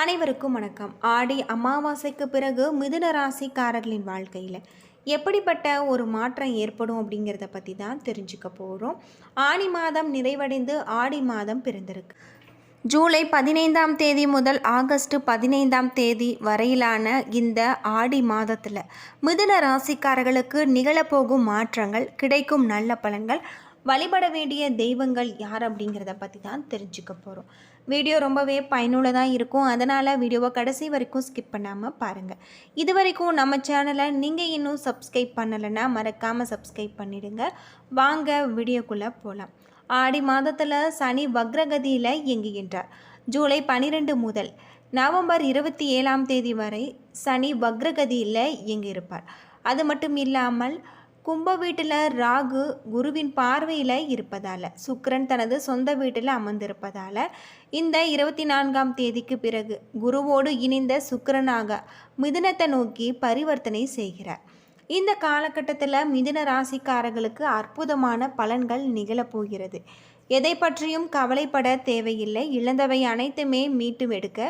அனைவருக்கும் வணக்கம். ஆடி அமாவாசைக்கு பிறகு மிதுன ராசிக்காரர்களின் வாழ்க்கையில் எப்படிப்பட்ட ஒரு மாற்றம் ஏற்படும் அப்படிங்கிறத பற்றி தான் தெரிஞ்சுக்க போகிறோம் ஆடி மாதம் நிறைவடைந்து ஆடி மாதம் பிறந்திருக்கு. ஜூலை பதினைந்தாம் தேதி முதல் ஆகஸ்ட் பதினைந்தாம் தேதி வரையிலான இந்த ஆடி மாதத்தில் மிதுன ராசிக்காரர்களுக்கு நிகழப்போகும் மாற்றங்கள் கிடைக்கும் நல்ல பலன்கள் வழிபட வேண்டிய தெய்வங்கள் யார் அப்படிங்கிறத பற்றி தான் தெரிஞ்சுக்க போகிறோம் வீடியோ ரொம்பவே பயனுள்ளதாக இருக்கும். அதனால் வீடியோவை கடைசி வரைக்கும் ஸ்கிப் பண்ணாமல் பாருங்கள் இது வரைக்கும் நம்ம சேனலை நீங்கள் இன்னும் சப்ஸ்கிரைப் பண்ணலைன்னா மறக்காமல் சப்ஸ்கிரைப் பண்ணிடுங்க. வாங்க வீடியோக்குள்ளே போகலாம் ஆடி மாதத்தில் சனி வக்ரகதியில் இயங்குகின்றார். ஜூலை பன்னிரெண்டு முதல் நவம்பர் இருபத்தி ஏழாம் தேதி வரை சனி வக்ரகதியில் இயங்கியிருப்பார். அது மட்டும் இல்லாமல் கும்ப வீட்டில் ராகு குருவின் பார்வையில் இருப்பதால் சுக்கரன் தனது சொந்த வீட்டில் அமர்ந்திருப்பதால் இந்த இருபத்தி நான்காம் தேதிக்கு பிறகு குருவோடு இணைந்த சுக்கரனாக மிதுனத்தை நோக்கி பரிவர்த்தனை செய்கிறார். இந்த காலகட்டத்தில் மிதுன ராசிக்காரர்களுக்கு அற்புதமான பலன்கள் நிகழப்போகிறது எதை பற்றியும் கவலைப்பட தேவையில்லை. இழந்தவை அனைத்துமே மீட்டு எடுக்க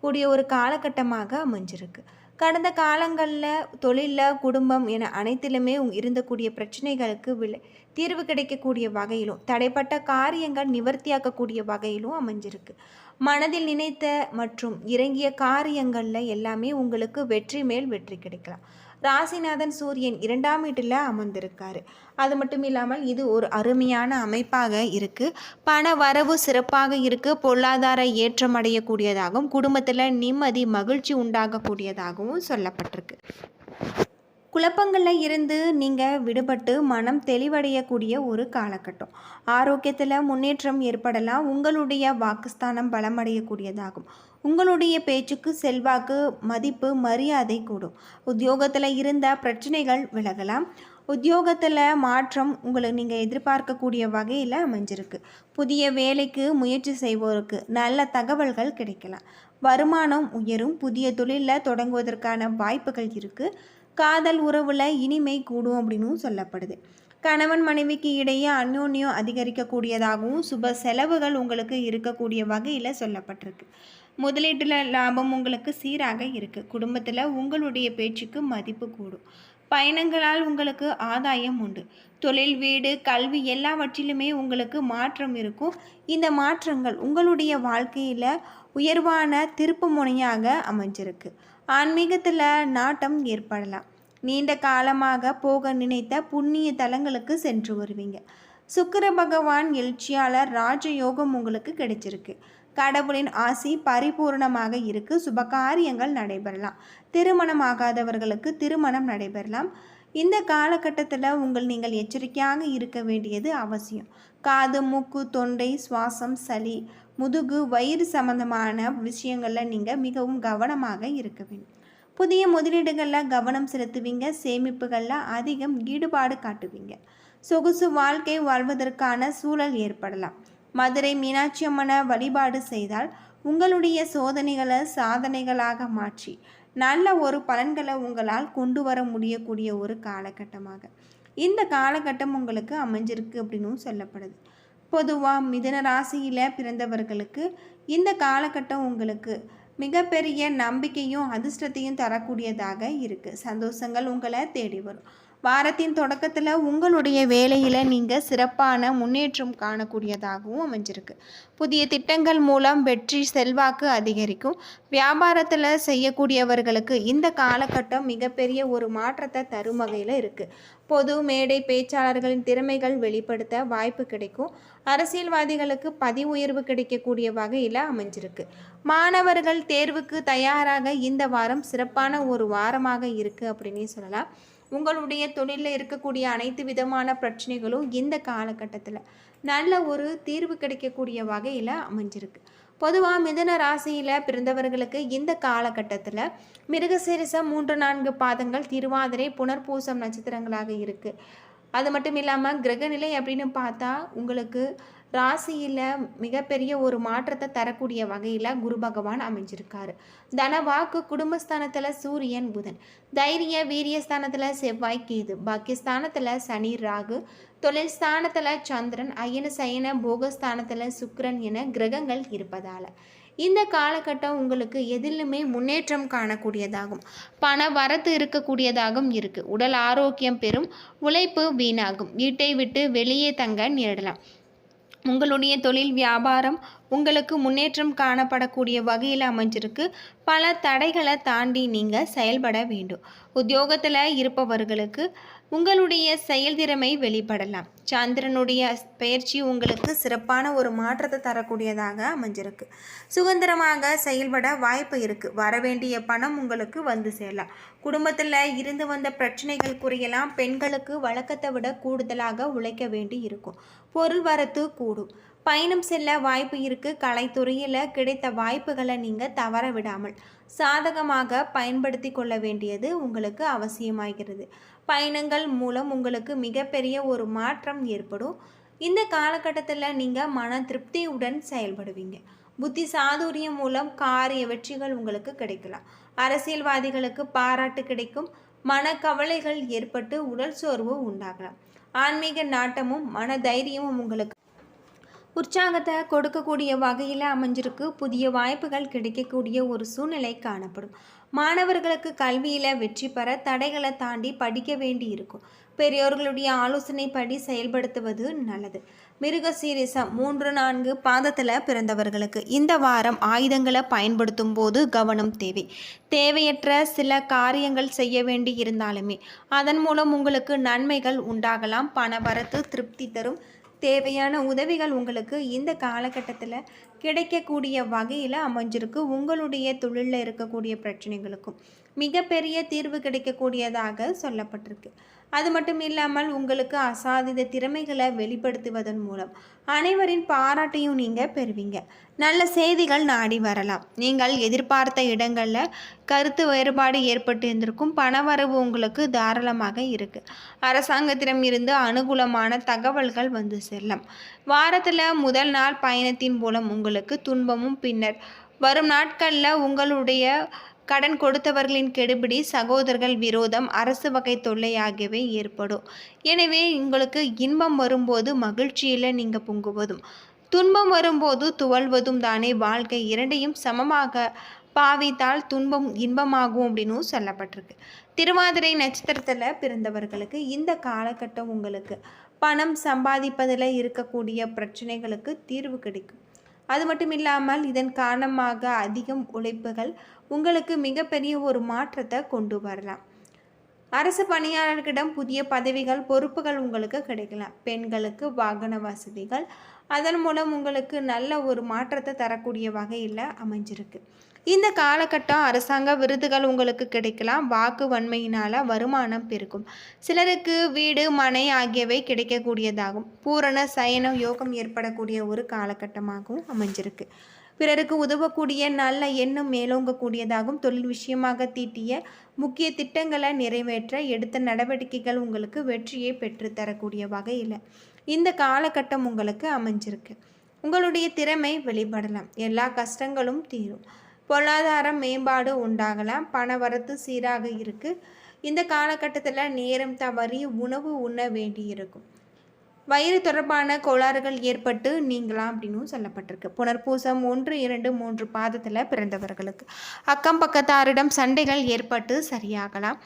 கூடிய ஒரு காலகட்டமாக அமைஞ்சிருக்கு. கடந்த காலங்களில் தொழிலில் குடும்பம் என அனைத்திலுமே இருந்தக்கூடிய பிரச்சனைகளுக்கு விலை தீர்வு கிடைக்கக்கூடிய வகையிலும் தடைப்பட்ட காரியங்கள் நிவர்த்தியாக்கக்கூடிய வகையிலும் அமைஞ்சிருக்கு. மனதில் நினைத்த மற்றும் இறங்கிய காரியங்களில் எல்லாமே உங்களுக்கு வெற்றி மேல் வெற்றி கிடைக்கலாம். ராசிநாதன் சூரியன் இரண்டாம் வீட்டில் அமர்ந்திருக்காரு. அது மட்டும் இல்லாமல் இது ஒரு அருமையான அமைப்பாக இருக்குது பண வரவு சிறப்பாக இருக்குது பொருளாதார ஏற்றம் அடையக்கூடியதாகவும் குடும்பத்தில் நிம்மதி மகிழ்ச்சி உண்டாகக்கூடியதாகவும் சொல்லப்பட்டிருக்கு. குழப்பங்களில் இருந்து நீங்கள் விடுபட்டு மனம் தெளிவடையக்கூடிய ஒரு காலகட்டம். ஆரோக்கியத்தில் முன்னேற்றம் ஏற்படலாம். உங்களுடைய வாக்குஸ்தானம் பலமடையக்கூடியதாகும். உங்களுடைய பேச்சுக்கு செல்வாக்கு மதிப்பு மரியாதை கூடும். உத்தியோகத்தில் இருந்த பிரச்சனைகள் விலகலாம். உத்தியோகத்தில் மாற்றம் உங்களை நீங்கள் எதிர்பார்க்கக்கூடிய வகையில் அமைஞ்சிருக்கு. புதிய வேலைக்கு முயற்சி செய்வோருக்கு நல்ல தகவல்கள் கிடைக்கலாம். வருமானம் உயரும். புதிய தொழிலில் தொடங்குவதற்கான வாய்ப்புகள் இருக்குது காதல் உறவில் இனிமை கூடும் அப்படின்னும் சொல்லப்படுது. கணவன் மனைவிக்கு இடையே அந்யோன்யம் அதிகரிக்கக்கூடியதாகவும் சுப செலவுகள் உங்களுக்கு இருக்கக்கூடிய வகையில் சொல்லப்பட்டிருக்கு. முதலீட்டில் லாபம் உங்களுக்கு சீராக இருக்குது குடும்பத்தில் உங்களுடைய பேச்சுக்கு மதிப்பு கூடும். பயணங்களால் உங்களுக்கு ஆதாயம் உண்டு. தொழில் வீடு கல்வி எல்லாவற்றிலுமே உங்களுக்கு மாற்றம் இருக்கும். இந்த மாற்றங்கள் உங்களுடைய வாழ்க்கையில் உயர்வான திருப்பு முனையாக அமைஞ்சிருக்கு. ஆன்மீகத்தில் நாட்டம் ஏற்படலாம். நீண்ட காலமாக போக நினைத்த புண்ணிய தலங்களுக்கு சென்று வருவீங்க. சுக்கர பகவான் எழுச்சியாளர் ராஜயோகம் உங்களுக்கு கிடைச்சிருக்கு. கடவுளின் ஆசி பரிபூர்ணமாக இருக்கு. சுபகாரியங்கள் நடைபெறலாம். திருமணம் ஆகாதவர்களுக்கு திருமணம் நடைபெறலாம். இந்த காலகட்டத்தில் உங்கள் நீங்கள் எச்சரிக்கையாக இருக்க வேண்டியது அவசியம். காது மூக்கு தொண்டை சுவாசம் சளி முதுகு வயிறு சம்பந்தமான விஷயங்களில் நீங்கள் மிகவும் கவனமாக இருக்க வேண்டும். புதிய முதலீடுகளில் கவனம் செலுத்துவீங்க சேமிப்புகளில் அதிகம் ஈடுபாடு காட்டுவீங்க. சொகுசு வாழ்க்கை வாழ்வதற்கான சூழல் ஏற்படலாம். மதுரை மீனாட்சி அம்மனை வழிபாடு செய்தால் உங்களுடைய சோதனைகளை சாதனைகளாக மாற்றி நல்ல ஒரு பலன்களை உங்களால் கொண்டு வர முடியக்கூடிய ஒரு காலகட்டமாக. இந்த காலகட்டம் உங்களுக்கு அமைஞ்சிருக்கு அப்படின்னும் சொல்லப்படுது. பொதுவாக மிதன ராசியில் பிறந்தவர்களுக்கு இந்த காலகட்டம் உங்களுக்கு மிகப்பெரிய நம்பிக்கையும் அதிர்ஷ்டத்தையும் தரக்கூடியதாக இருக்குது சந்தோஷங்கள் உங்களை தேடி வரும். வாரத்தின் தொடக்கத்தில் உங்களுடைய வேலையில் நீங்கள் சிறப்பான முன்னேற்றம் காணக்கூடியதாகவும் அமைஞ்சிருக்கு. புதிய திட்டங்கள் மூலம் வெற்றி செல்வாக்கு அதிகரிக்கும். வியாபாரத்தில் செய்யக்கூடியவர்களுக்கு இந்த காலகட்டம் மிகப்பெரிய ஒரு மாற்றத்தை தரும் வகையில் இருக்குது பொது மேடை பேச்சாளர்களின் திறமைகள் வெளிப்படுத்த வாய்ப்பு கிடைக்கும். அரசியல்வாதிகளுக்கு பதி உயர்வு கிடைக்கக்கூடிய வகையில் அமைஞ்சிருக்கு. மாணவர்கள் தேர்வுக்கு தயாராக இந்த வாரம் சிறப்பான ஒரு வாரமாக இருக்குது அப்படின்னே சொல்லலாம். உங்களுடைய தொழிலில் இருக்கக்கூடிய அனைத்து விதமான பிரச்சனைகளும் இந்த காலகட்டத்தில் நல்ல ஒரு தீர்வு கிடைக்கக்கூடிய வகையில் அமைஞ்சிருக்கு. பொதுவாக மிதன ராசியில் பிறந்தவர்களுக்கு இந்த காலகட்டத்தில் மிருகசீரிசம் மூன்று நான்கு பாதங்கள் திருவாதிரை புனர்பூசம் நட்சத்திரங்களாக இருக்குது அது மட்டும் இல்லாமல் கிரகநிலை அப்படின்னு பார்த்தா உங்களுக்கு ராசியில் மிகப்பெரிய ஒரு மாற்றத்தை தரக்கூடிய வகையில் குரு பகவான் அமைஞ்சிருக்காரு. தனவாக்கு குடும்பஸ்தானத்தில் சூரியன் புதன். தைரிய வீரியஸ்தானத்தில் செவ்வாய் கேது. பாக்கியஸ்தானத்தில் சனி ராகு. தொழில் ஸ்தானத்தில் சந்திரன். அயன சயன போகஸ்தானத்தில் சுக்கரன் என கிரகங்கள் இருப்பதால். இந்த காலகட்டம் உங்களுக்கு எதிலுமே முன்னேற்றம் காணக்கூடியதாகும். பண வரத்து இருக்கக்கூடியதாகவும் இருக்குது உடல் ஆரோக்கியம் பெறும். உழைப்பு வீணாகும். வீட்டை விட்டு வெளியே தங்க நேரிடலாம். உங்களுடைய தொழில் வியாபாரம் உங்களுக்கு முன்னேற்றம் காணப்படக்கூடிய வகையில் அமைஞ்சிருக்கு. பல தடைகளை தாண்டி நீங்கள் செயல்பட வேண்டும். உத்தியோகத்தில் இருப்பவர்களுக்கு உங்களுடைய செயல்திறமை வெளிப்படலாம். சந்திரனுடைய பயிற்சி உங்களுக்கு சிறப்பான ஒரு மாற்றத்தை தரக்கூடியதாக அமைஞ்சிருக்கு. சுதந்திரமாக செயல்பட வாய்ப்பு இருக்குது வரவேண்டிய பணம் உங்களுக்கு வந்து சேரலாம். குடும்பத்தில் இருந்து வந்த பிரச்சனைகள் குறையலாம். பெண்களுக்கு வழக்கத்தை விட கூடுதலாக உழைக்க வேண்டி இருக்கும். பொருள் வரத்து கூடும். பயணம் செல்ல வாய்ப்பு இருக்குது கலைத்துறையில் கிடைத்த வாய்ப்புகளை நீங்கள் தவற விடாமல் சாதகமாக பயன்படுத்தி கொள்ள வேண்டியது உங்களுக்கு அவசியமாகிறது. பயணங்கள் மூலம் உங்களுக்கு மிகப்பெரிய ஒரு மாற்றம் ஏற்படும். இந்த காலகட்டத்தில் நீங்கள் மன திருப்தியுடன் செயல்படுவீங்க. புத்தி சாதுரியம் மூலம் காரிய வெற்றிகள் உங்களுக்கு கிடைக்கலாம். அரசியல்வாதிகளுக்கு பாராட்டு கிடைக்கும். மனக்கவலைகள் ஏற்பட்டு உடல் சோர்வு உண்டாகலாம். ஆன்மீக நாட்டமும் மன தைரியமும் உங்களுக்கு உற்சாகத்தை கொடுக்கக்கூடிய வகையில் அமைஞ்சிருக்கு. புதிய வாய்ப்புகள் கிடைக்கக்கூடிய ஒரு சூழ்நிலை காணப்படும். மாணவர்களுக்கு கல்வியில் வெற்றி பெற தடைகளை தாண்டி படிக்க வேண்டி இருக்கும். பெரியோர்களுடைய ஆலோசனைப்படி செயல்படுத்துவது நல்லது. மிருக சீரிசம் மூன்று நான்கு பாதத்தில் பிறந்தவர்களுக்கு இந்த வாரம் ஆயுதங்களை பயன்படுத்தும் போது கவனம் தேவை. தேவையற்ற சில காரியங்கள் செய்ய வேண்டி இருந்தாலுமே அதன் மூலம் உங்களுக்கு நன்மைகள் உண்டாகலாம். பண வரத்து திருப்தி தரும். தேவையான உதவிகள் உங்களுக்கு இந்த காலகட்டத்தில் கிடைக்கக்கூடிய வகையில் அமைஞ்சிருக்கு. உங்களுடைய தொழிலில் இருக்கக்கூடிய பிரச்சனைகளுக்கும் மிகப்பெரிய தீர்வு கிடைக்கக்கூடியதாக சொல்லப்பட்டிருக்கு. அது மட்டும் இல்லாமல் உங்களுக்கு அசாதித திறமைகளை வெளிப்படுத்துவதன் மூலம் அனைவரின் பாராட்டையும் நீங்கள் பெறுவீங்க. நல்ல செய்திகள் நாடி வரலாம். நீங்கள் எதிர்பார்த்த இடங்களில் கருத்து வேறுபாடு ஏற்பட்டு இருந்திருக்கும். பணவரவு உங்களுக்கு தாராளமாக இருக்குது அரசாங்கத்திடம் இருந்து அனுகூலமான தகவல்கள் வந்து செல்லும். வாரத்தில் முதல் நாள் பயணத்தின் மூலம் உங்களுக்கு துன்பமும் பின்னர் வரும் நாட்களில் உங்களுடைய கடன் கொடுத்தவர்களின் கெடுபிடி சகோதரர்கள் விரோதம் அரசு வகை தொல்லை ஆகியவை ஏற்படும். எனவே உங்களுக்கு இன்பம் வரும்போது மகிழ்ச்சியில் நீங்கள் பொங்குவதும் துன்பம் வரும்போது துவல்வதும் தானே வாழ்க்கை இரண்டையும் சமமாக பாவித்தால் துன்பம் இன்பமாகும் அப்படின்னு சொல்லப்பட்டிருக்கு. திருவாதிரை நட்சத்திரத்தில் பிறந்தவர்களுக்கு இந்த காலகட்டம் உங்களுக்கு பணம் சம்பாதிப்பதில் இருக்கக்கூடிய பிரச்சனைகளுக்கு தீர்வு கிடைக்கும். அது மட்டும் இல்லாமல் இதன் காரணமாக அதிகம் உழைப்புகள் உங்களுக்கு மிகப்பெரிய ஒரு மாற்றத்தை கொண்டு வரலாம். அரசு பணியாளர்களிடம் புதிய பதவிகள் பொறுப்புகள் உங்களுக்கு கிடைக்கலாம் பெண்களுக்கு வாகன வசதிகள் அதன் மூலம் உங்களுக்கு நல்ல ஒரு மாற்றத்தை தரக்கூடிய வகையில் அமைஞ்சிருக்கு. இந்த காலகட்டம் அரசாங்க விருதுகள் உங்களுக்கு கிடைக்கலாம். வாக்கு வன்மையினால் வருமானம் பெருக்கும் சிலருக்கு வீடு மனை ஆகியவை கிடைக்கக்கூடியதாகும். பூரண சயன யோகம் ஏற்படக்கூடிய ஒரு காலகட்டமாகவும் அமைஞ்சிருக்கு. பிறருக்கு உதவக்கூடிய நல்ல எண்ணம் மேலோங்கக்கூடியதாகவும் தொழில் விஷயமாக தீட்டிய முக்கிய திட்டங்களை நிறைவேற்ற எடுத்த நடவடிக்கைகள் உங்களுக்கு வெற்றியை பெற்றுத்தரக்கூடிய வகையில் இந்த காலகட்டம் உங்களுக்கு அமைஞ்சிருக்கு. உங்களுடைய திறமை வெளிப்படலாம். எல்லா கஷ்டங்களும் தீரும். பொருளாதாரம் மேம்பாடு உண்டாகலாம். பண வரத்து சீராக இருக்குது இந்த காலகட்டத்தில் நேரம் தவறி உணவு உண்ண வேண்டி இருக்கும் வயிறு தொடர்பான கோளாறுகள் ஏற்பட்டு நீங்களாம் அப்படின்னு சொல்லப்பட்டிருக்கு. புனர்பூசம் ஒன்று இரண்டு மூன்று பாதத்தில் பிறந்தவர்களுக்கு. அக்கம் பக்கத்தாரிடம் சண்டைகள் ஏற்பட்டு சரியாகலாம்.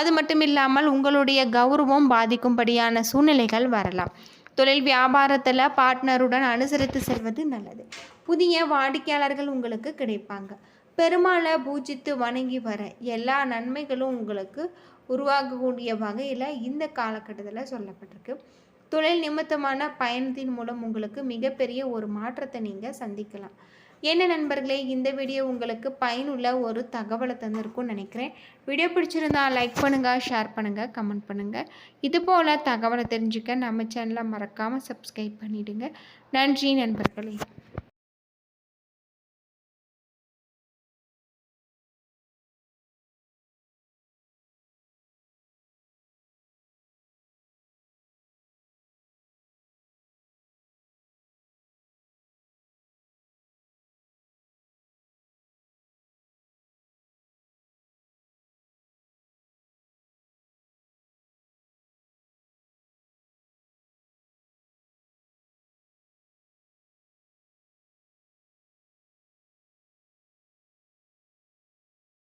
அது மட்டும் இல்லாமல் உங்களுடைய கௌரவம் பாதிக்கும்படியான சூழ்நிலைகள் வரலாம். தொழில் வியாபாரத்தில் பார்ட்னருடன் அனுசரித்து செல்வது நல்லது. புதிய வாடிக்கையாளர்கள் உங்களுக்கு கிடைப்பாங்க. பெருமாளை பூஜித்து வணங்கி வர எல்லா நன்மைகளும் உங்களுக்கு உருவாகக்கூடிய வகையில் இந்த காலகட்டத்தில் சொல்லப்பட்டிருக்கு. தொழில் நிமித்தமான பயணத்தின் மூலம் உங்களுக்கு மிகப்பெரிய ஒரு மாற்றத்தை நீங்கள் சந்திக்கலாம். என்ன நண்பர்களே இந்த வீடியோ உங்களுக்கு பயனுள்ள ஒரு தகவலை தந்திருக்கும்னு நினைக்கிறேன். வீடியோ பிடிச்சிருந்தா லைக் பண்ணுங்கள் ஷேர் பண்ணுங்கள் கமெண்ட் பண்ணுங்கள் இது போல் தகவலை தெரிஞ்சுக்க நம்ம சேனலை மறக்காமல் சப்ஸ்கிரைப் பண்ணிவிடுங்க நன்றி நண்பர்களே.